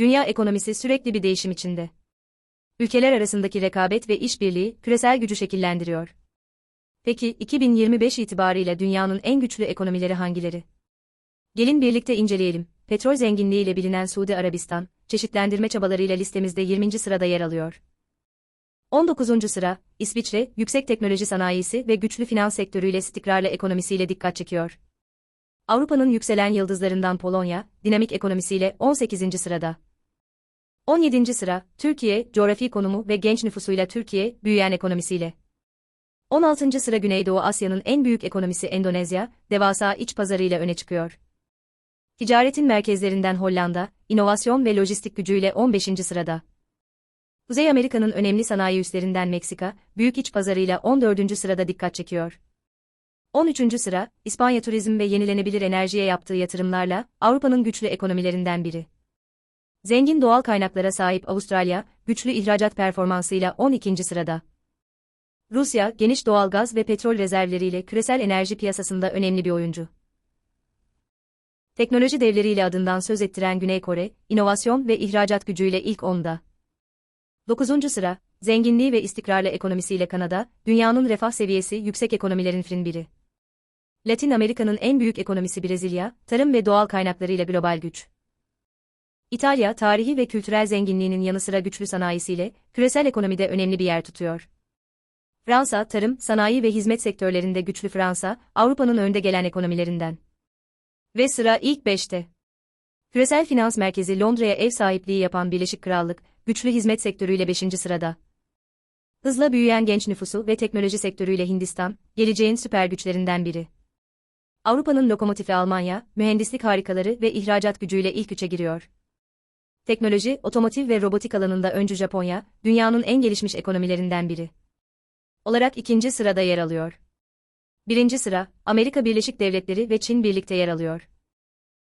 Dünya ekonomisi sürekli bir değişim içinde. Ülkeler arasındaki rekabet ve işbirliği küresel gücü şekillendiriyor. Peki 2025 itibarıyla dünyanın en güçlü ekonomileri hangileri? Gelin birlikte inceleyelim. Petrol zenginliğiyle bilinen Suudi Arabistan, çeşitlendirme çabalarıyla listemizde 20. sırada yer alıyor. 19. sıra, İsviçre, yüksek teknoloji sanayisi ve güçlü finans sektörüyle istikrarlı ekonomisiyle dikkat çekiyor. Avrupa'nın yükselen yıldızlarından Polonya, dinamik ekonomisiyle 18. sırada. 17. sıra, Türkiye, coğrafi konumu ve genç nüfusuyla Türkiye, büyüyen ekonomisiyle. 16. sıra Güneydoğu Asya'nın en büyük ekonomisi Endonezya, devasa iç pazarıyla öne çıkıyor. Ticaretin merkezlerinden Hollanda, inovasyon ve lojistik gücüyle 15. sırada. Kuzey Amerika'nın önemli sanayi üslerinden Meksika, büyük iç pazarıyla 14. sırada dikkat çekiyor. 13. sıra, İspanya turizm ve yenilenebilir enerjiye yaptığı yatırımlarla Avrupa'nın güçlü ekonomilerinden biri. Zengin doğal kaynaklara sahip Avustralya, güçlü ihracat performansıyla 12. sırada. Rusya, geniş doğal gaz ve petrol rezervleriyle küresel enerji piyasasında önemli bir oyuncu. Teknoloji devleriyle adından söz ettiren Güney Kore, inovasyon ve ihracat gücüyle ilk onda. 9. sıra, zenginliği ve istikrarlı ekonomisiyle Kanada, dünyanın refah seviyesi yüksek ekonomilerin biri. Latin Amerika'nın en büyük ekonomisi Brezilya, tarım ve doğal kaynaklarıyla global güç. İtalya, tarihi ve kültürel zenginliğinin yanı sıra güçlü sanayisiyle, küresel ekonomide önemli bir yer tutuyor. Fransa, tarım, sanayi ve hizmet sektörlerinde güçlü Fransa, Avrupa'nın önde gelen ekonomilerinden. Ve sıra ilk 5'te. Küresel finans merkezi Londra'ya ev sahipliği yapan Birleşik Krallık, güçlü hizmet sektörüyle 5. sırada. Hızla büyüyen genç nüfusu ve teknoloji sektörüyle Hindistan, geleceğin süper güçlerinden biri. Avrupa'nın lokomotifi Almanya, mühendislik harikaları ve ihracat gücüyle ilk üçe giriyor. Teknoloji, otomotiv ve robotik alanında öncü Japonya, dünyanın en gelişmiş ekonomilerinden biri. Olarak ikinci sırada yer alıyor. Birinci sıra, Amerika Birleşik Devletleri ve Çin birlikte yer alıyor.